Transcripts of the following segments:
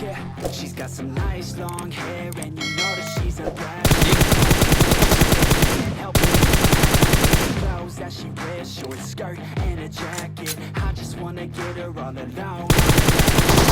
Yeah, she's got some nice long hair, and you know that she's a bad. Help. Clothes that she wears, short skirt and a jacket. I just wanna get her all alone.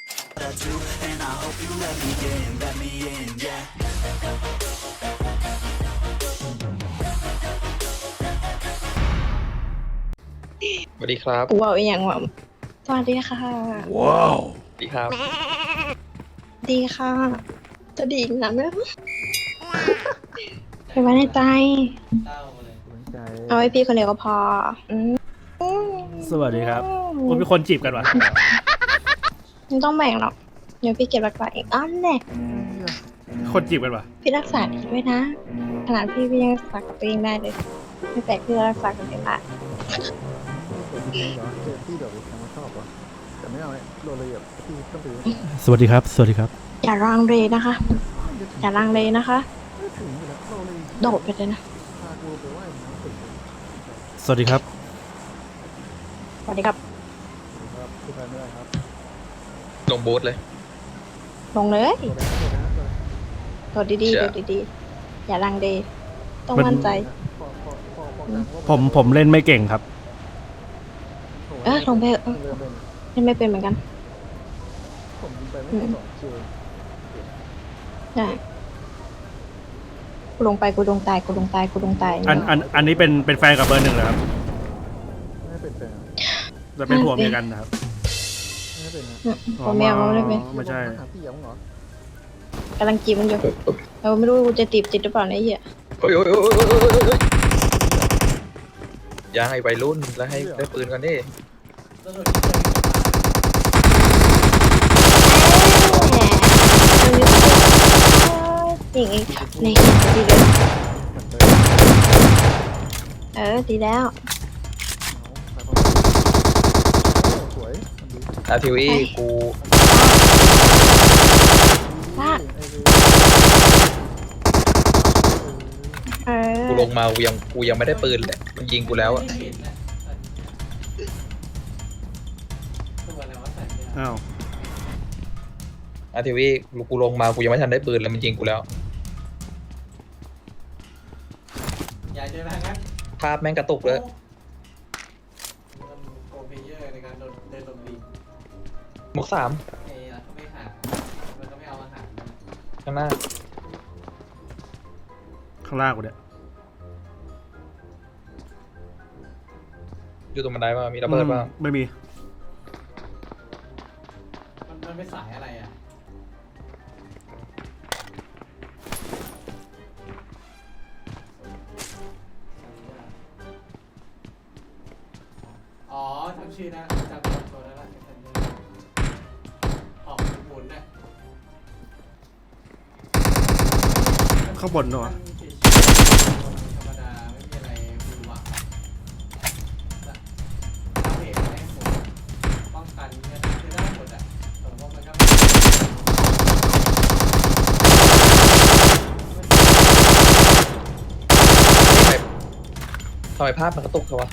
tattoo, and I hope you let me in, let me in, yeah. สวัสดีครับกูบอกอีกอย่างว่าสวัสดีค่ะสวัสดีครับ ดีค่ะ จะดีอีกนะแม่ไปไว้ในใจ เอาไว้พี่คนเดียวก็พออืมสวัสดีครับผมเป็นคนจีบกันวะ ไม่ต้องแบ่งหรอก เดี๋ยวพี่เก็บรักษาเองอ้าวแน่คนจีบกันวะพี่รักษาพี่ด้วยนะ ขนาดพี่พี่ยังรักษากับตัวเองได้เลยไม่แปลกพี่จะรักษากับตัวเองได้จริงเหรอเจอพี่แบบผมไม่ชอบว่ะแต่ไม่เอาเนี่ยโดนเลยแบบพี่ต้องไปสวัสดีครับ สวัสดีครับ อย่าลังเลนะคะ อย่าลังเลนะคะไม่ถึงอยู่แล้วโดนเลยโดดไปเลยนะพากูไปไหว้หมอถึงสวัสดีครับ สวัสดีครับครับคือไปไม่ได้ครับ ลงบูธเลย ลงเลยตัวแรกตัวแรกตัวแรกโดดดีๆเชื่โดอดดีๆ อย่าลังเลต้องมันมั่นใจพอพอพอพอกลางว่าผมผมเล่นไม่เก่งครับ เออลงไปเถอะเริ่มเล่นเล่นไม่เป็นเหมือนกันผมยิงไปไม่ถึงสองคิวได้กูลงไปกูลงตายกูลงตายกูลงตายอันอันอันนี้เป็นเป็นแฟนกับเบอร์หนึ่งเหรอครับไม่เป็นแฟนแต่เป็นผัวเมียกันนะครับไม่ เป็นนะผมไม่เอาไม่ได้เป็นไม่ใช่ หาพี่ยังเหรอกำลังจีบมันอยู่เราไม่รู้กูจะตีบติดหรือเปล่าเนี่ยไอ้เหี้ยโอ้ยโอ้ยโอ้ยโอ้ยโอ้ยโอ้ยโอ้ยยังไอ้วัยรุ่นแล้วให้ได้ปืนกันดิแหมจริงอีกนี่ดีเลยมันเลยเออดีแล้ว เอาไปพอโอ้สวย มันดีอาทีวีกูว่าไอ้เออเออกูลงมากูยังกูยังไม่ได้ปืนเลยมันยิงกูแล้วอะอ้าวอาทีวีกูลงมากูยังไม่ทันได้ปืนเลยมันยิงกูแล้วอยากเจอทางนั้นภาพแม่งกระตุกเลย หมวกสามเอ้ยแล้วก็ไม่หามันก็ไม่เอาอาหารข้างหน้าข้างล่างกูเนี่ยอยู่ตรงบันไดป่ะมีระเบิดป่ะไม่มีมัางบนเนาะทำไมภาพมันกระตุกเขาวะ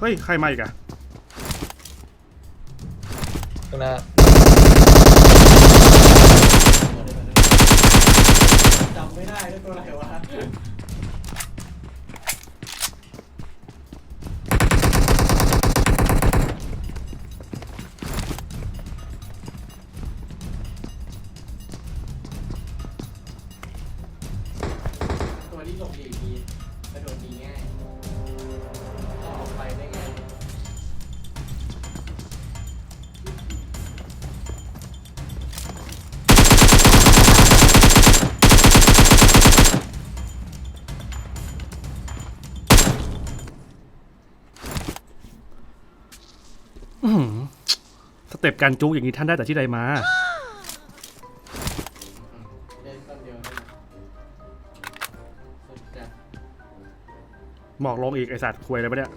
เฮ้ย ใครมาอีกอะข้างหน้า สเต็ปการจุกอย่างนี้ท่านได้แต่ที่ใดมา เล่นต้นเดียวได้ไหมสุดจัดหมอกลงอีกไอสัตว์ควยอะไรปะเนี่ย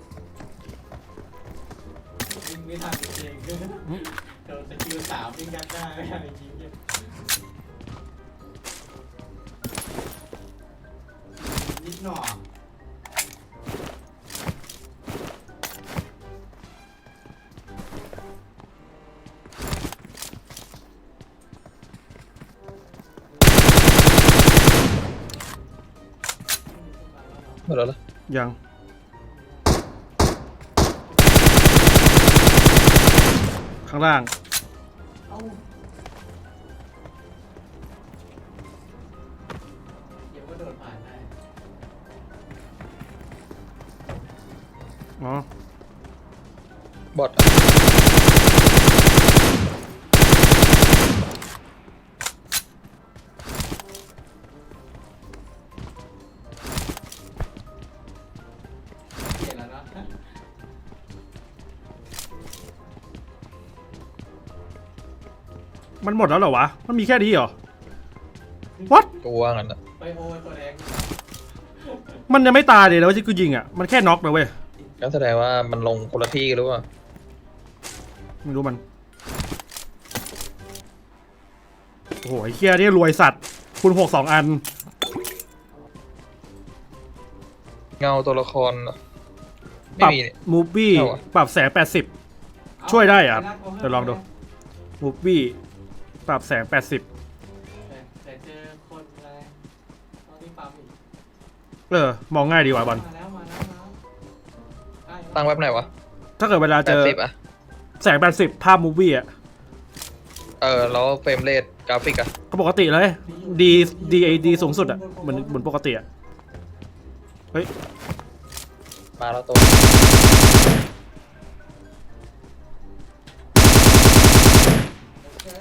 วิ่งไม่ทันจริงๆโดนสกิลสามวิ่งยัดหน้าไม่ทันจริง หมดแล้วเหรอยัง ข้างล่าง เอา มันหมดแล้วเหรอวะ มันมีแค่นี้เหรอ What ตัวว่างั้นอะไปโอตัวแดงมันยังไม่ตายเลยแล้วที่กูยิงอะ มันแค่น็อกนะเว้ยก็แสดงว่ามันลงคนละที่กันหรือเปล่าไม่รู้มัน โอ้โหไอ้เคียนี่รวยสัตว์ คุณหกสองอัน เงาตัวละครเหรอปไม่รับมีนี่มูฟวี่เอาอะ ปรับแสงแปดสิบ ช่วยได้เหรอครับเดี๋ยวลองดู มูฟวี่ ปรับแสงแปดสิบแต่แต่เจอคนอะไรตอนที่ปั๊มอีกเออ มองง่ายดีว่ะบอล มาแล้วมาแล้วมาแล้วได้ตั้งเว็บไหนวะถ้าเกิดเวลาแปเจดอสิบอะแสงแปดสิบภาพมูฟวี่อะ เออ แล้วเฟรมเรทกราฟิกอะก็ปกติเลย ดีดีไอดีสูงสุดอะเหมือนเหมือนปกติอะเฮ้ยมาแล้วตัว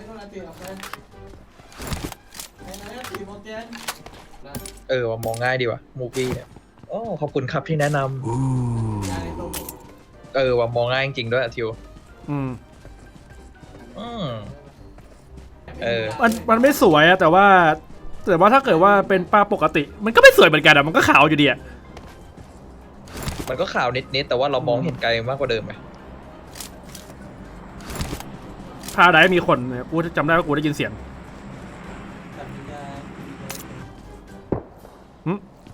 เจอคนละตีออกไปไอ้นั่นนะตีโมเกนนะเออว่ามองง่ายดีว่ะมูฟี่เนี่ยโอ้ขอบคุณครับที่แนะนำยาในตัวผมเออว่ามองง่ายจริงๆด้วยอะทิวอืมอืม เออ มันมันไม่สวยอะแต่ว่า แต่ว่าถ้าเกิดว่าเป็นป้าปกติ มันก็ไม่สวยเหมือนกันอะมันก็ขาวอยู่ดีอะ มันก็ข่าวนิดๆแต่ว่าเรามองเห็นไกลมากกว่าเดิมไง พาไดมีคนเนี่ยกูจำได้ว่ากูได้ยินเสียงตัดสินใจ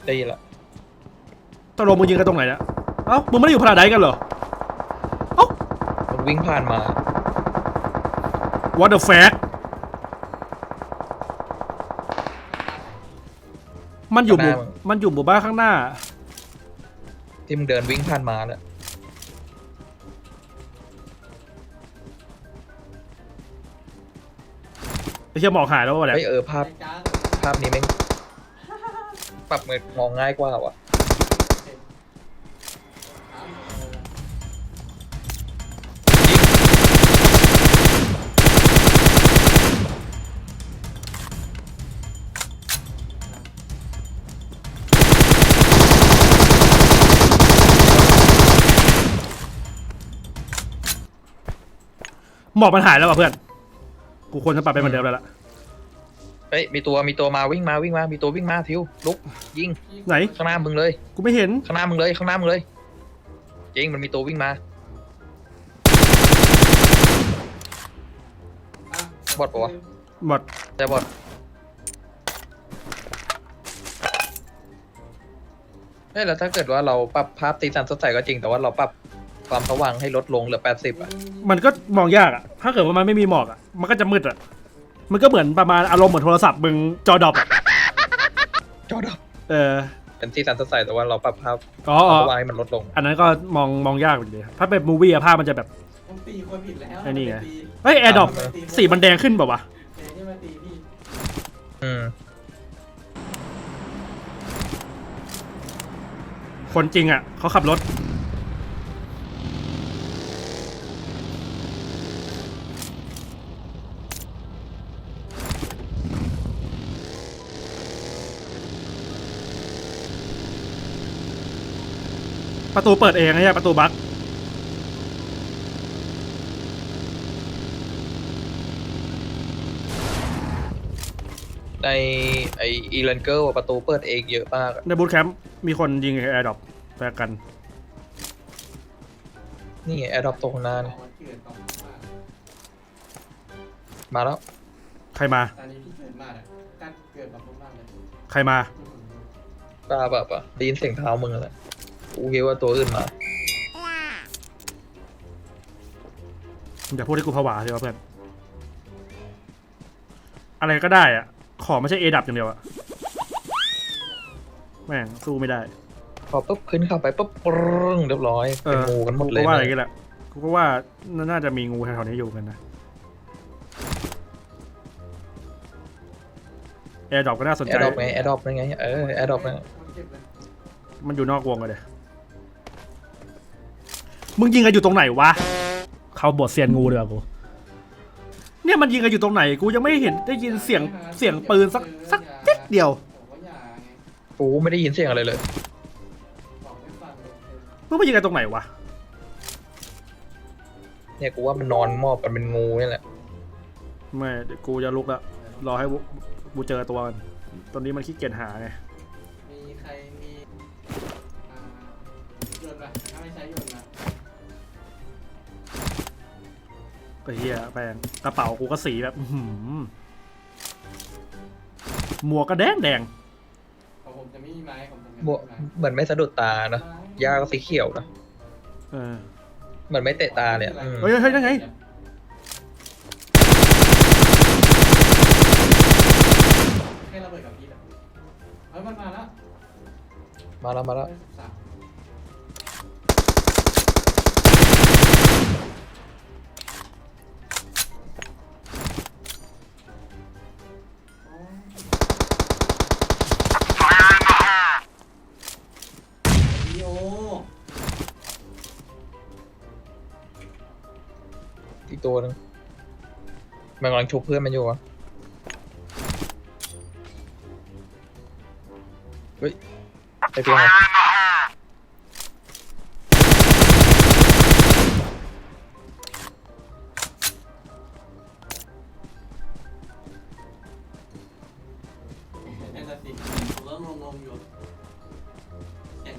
ได้ยินละตกลงมึงยิงกันตรงไหนเนี่ยเอ้ามึงไม่ได้อยู่พาราไดกันเหรอเอ้ามันวิ่งผ่านมา what the fuck มันอยู่หมู่ข้างหน้ามึงมันอยู่หมู่บ้านข้างหน้า ที่มึงเดินวิ่งผ่านมาเนี่ย ไอ้เชี่ยหมอกหายแล้ววะเนี่ยเฮ้ยเออภาพไอ้จ้าภาพนี้แม่งปรับมองง่ายกว่าว่ะหมอกมันหายแล้วว่ะเพื่อน กูควรจะปรับไปเหมือนเดิมแล้วล่ะ เฮ้ยมีตัวมีตัวมาวิ่งมาวิ่งมา มีตัววิ่งมาทิวลุกยิงไหน ข้างหน้ามึงเลย กูไม่เห็น ข้างหน้ามึงเลยข้างหน้ามึงเลยจริงมันมีตัววิ่งมาบอทปะวะหมดแต่บอดเฮ้ยแล้วถ้าเกิดว่าเราปรับภาพตีสันสดใสก็จริงแต่ว่าเราปรับ ความสว่างให้ลดลงเหลือ 80 อะ มันก็มองยากอะถ้าเกิดว่ามันไม่มีหมอกอะมันก็จะมืดอะมันก็เหมือนประมาณอารมณ์เหมือนโทรศัพท์มึงจอดรอปอะจอดับ เออเป็นตีสันสดใสแต่ว่าเราปรับภาพอ๋อความอ๋อ สว่างให้มันลดลง อันนั้นก็มองมองยากอยู่ดีถ้าเป็นมูวี่อะภาพมันจะแบบ ผมตีคนผิดแล้วไอ้นี่ไงตีเฮ้ยแอร์ดรอปอ่าสีมันแดงขึ้นเปล่าวะ แต่ที่มาตีพี่อืม คนจริงอะเขาขับรถ ประตูเปิดเองไงประตูบั๊กในไออีลนเกอร์ประตูเปิดเองเยอะมากในบูธแคมป์มีคนยิงแอร์ดรอปแปกกัน นี่แอร์ดรอปตรงนานมาแล้ว ใครมา ตอนมากอารเากเใครมา ตาแบบอะได้ยินเสียงเท้ามึงแล้ว กูคิดว่าตัวอื่นมาอย่าพูดให้กูผวาสิวะเพื่อน อะไรก็ได้อะขอไม่ใช่เอดับอย่างเดียวอะแม่งสู้ไม่ได้ พอปุ๊บขึ้นเข้าไปปุ๊บปรึ้งเรียบร้อยเอเป็นองูกันหมดเลยกูก็ว่าอะไรกันแหละกูก็ว่าน่าจะมีงูแถวๆนี้อยู่กันนะแอร์ดรอปก็น่าสนแอใจ ร์ดรอปไงแอร์ดรอปไงเออแอร์ดรอปไงเก็บเลยมันอยู่นอกวงอะเดี๋ย มึงยิงกันอยู่ตรงไหนวะ เข้าบทเซียนงูเลยกู เนี่ยมันยิงกันอยู่ตรงไหนกูยังไม่เห็นได้ยินเสียงเสียงปืนสักสักนิดเดียวผมว่าอย่าไงกูไม่ได้ยินเสียงอะไรเลยบอกไม่ฟังเลย มึงไปยิงกันตรงไหนวะ เนี่ยกูว่ามันนอนมอบกันเป็นงูนี่แหละ ไม่เดี๋ยวกูจะลุกแล้วรอให้กูกูเจอตัวมันตอนนี้มันขี้เกียจหาไง เฮียแปลงกระเป๋ากูก็สีแบบอื้อหือหมวกก็แดงแดงของผมจะไม่มีไม้ของผมจะบวไม่มีไม้เหมือนไม่สะดุดตานะยาก็สีเขียวนะเออ เหมือนไม่เตะตาเนี่ยอืมเฮ้ยเฮ้ยนั่นไงให้ระเบิดกับพี่แบบเฮ้ยมันมาแล้วมาแล้วมาแล้วเฮ้ยสาม ตัวหนึงมันกำลังชุบเพื่อนมันอยู่วะเฮ้ยไอตัวไหนนั่นน่ะสิผมก็งงๆอยู่เสียง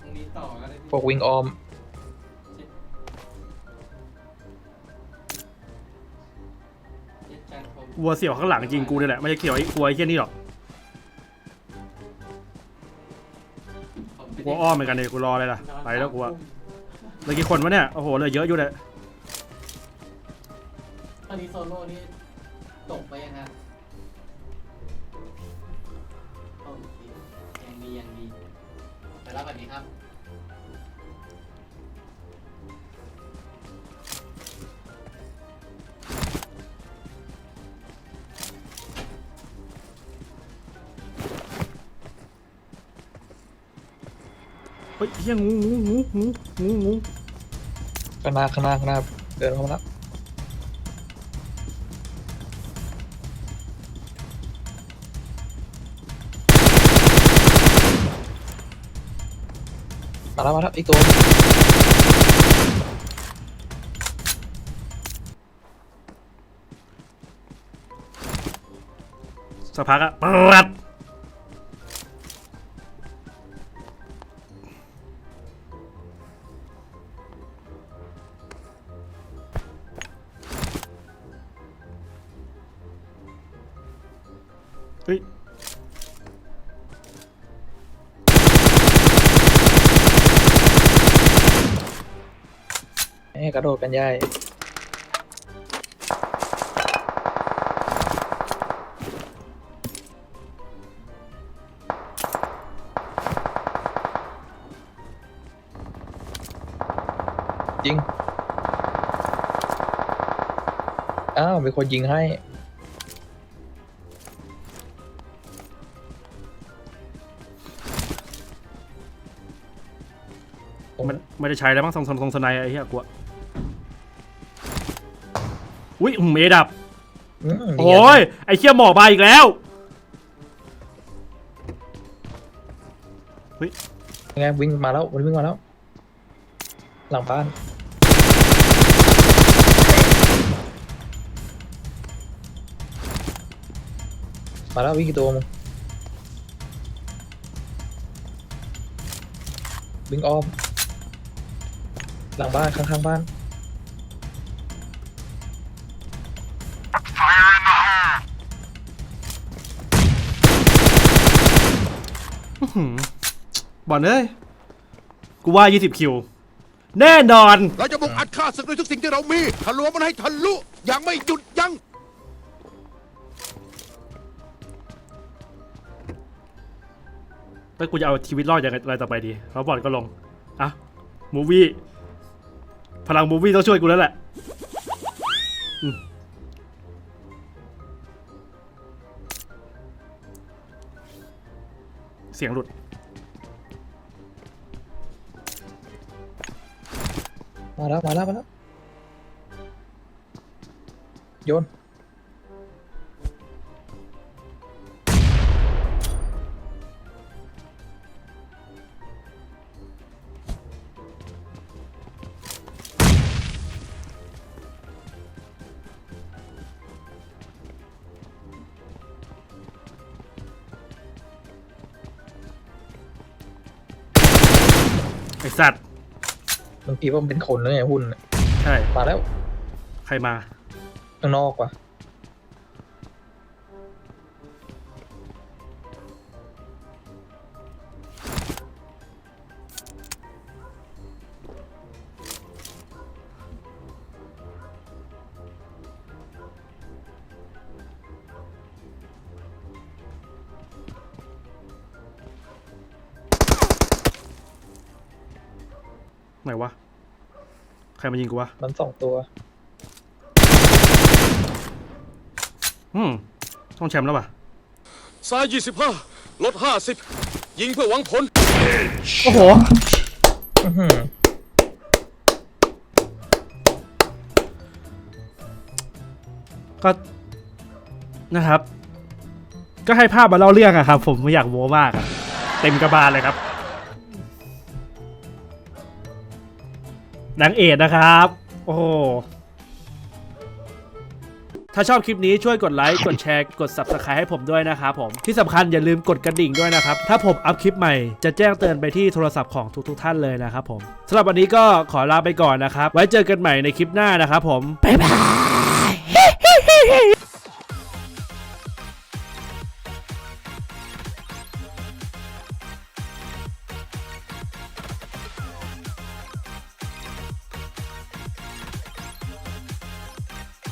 ตรงนี้ต่อก็ได้พวกวิ่งออม วัวเสี่ยวข้างหลังจริงกูนี่แหละไม่ใช่เขียวไอ้ควไอ้เหี้ยนี่หรอกกูอ้อมเหมือนกันเลยกูรอเลยล่ะไปแล้วกูอะเหลือกี่คนวะเนี่ยโอ้โหเหลือเยอะอยู่เลยตอนนี้โซโล่นี่ตกไปยังฮะ เฮ้ยเฮียงูงูงูงูงูงูข้างหน้าข้างหน้าข้างหน้าเดินเข้ามาแล้วมาแล้วมาแล้วอีกตัวสักพักอะปัด เฮ้ยให้กระโดดกันย่ายยิง อ้าว มีคนยิงให้ มันไม่ได้ใช้แล้วมั้งทรงทรงทรงสไนด์ไอ้เหี้ยกูอะอุ้ยอืมเอดับอืมนี่ไงโอ้ยไอ้เชี่ยหมอกมาอีกแล้วยังไงวิ่งมาแล้วมันวิ่งมาแล้ว หลังบ้านมาแล้ววิ่งกี่ตัวมึงวิ่งอ้อม หลังบ้านข้างๆบ้านหืมบอลเอ้ย กูว่า 20 คิว แน่นอน เราจะบุกอัดฆ่าศึกด้วยทุกสิ่งที่เรามีทะลวงมันให้ทะลุอย่างไม่หยุดยั้งแล้วกูจะเอาชีวิตรอดยังไงอะไรต่อไปดี แล้วบอลก็ลง อะ มูวี่ พลังบูวี่ต้องช่วยกูแล้วแหละเสียงหลุด มาแล้วมาแล้วมาแล้วโยน อสัตว์บางทีว่ามันเป็นคนแล้วไงหุ้นน่ะใช่ มาแล้วใครมาข้างนอกว่ะ ไหนวะ ใครมายิงกูวะ มันสองตัว อืมต้องแชมป์แล้วป่ะ ซ้าย 25 ลด 50 ยิงเพื่อหวังผล โอ้โห อื้อหือก็นะครับ ก็ให้ภาพมาเล่าเรื่องอะครับ ผมไม่อยากโม้มากอะเต็มกระบาลเลยครับ นางเอกนะครับ โอ้โหถ้าชอบคลิปนี้ช่วยกดไลค์ กดแชร์ กด Subscribe ให้ผมด้วยนะครับผม ที่สำคัญอย่าลืมกดกระดิ่งด้วยนะครับ ถ้าผมอัพคลิปใหม่จะแจ้งเตือนไปที่โทรศัพท์ของทุกๆท่านเลยนะครับผมสำหรับวันนี้ก็ขอลาไปก่อนนะครับ ไว้เจอกันใหม่ในคลิปหน้านะครับผม บ๊ายบาย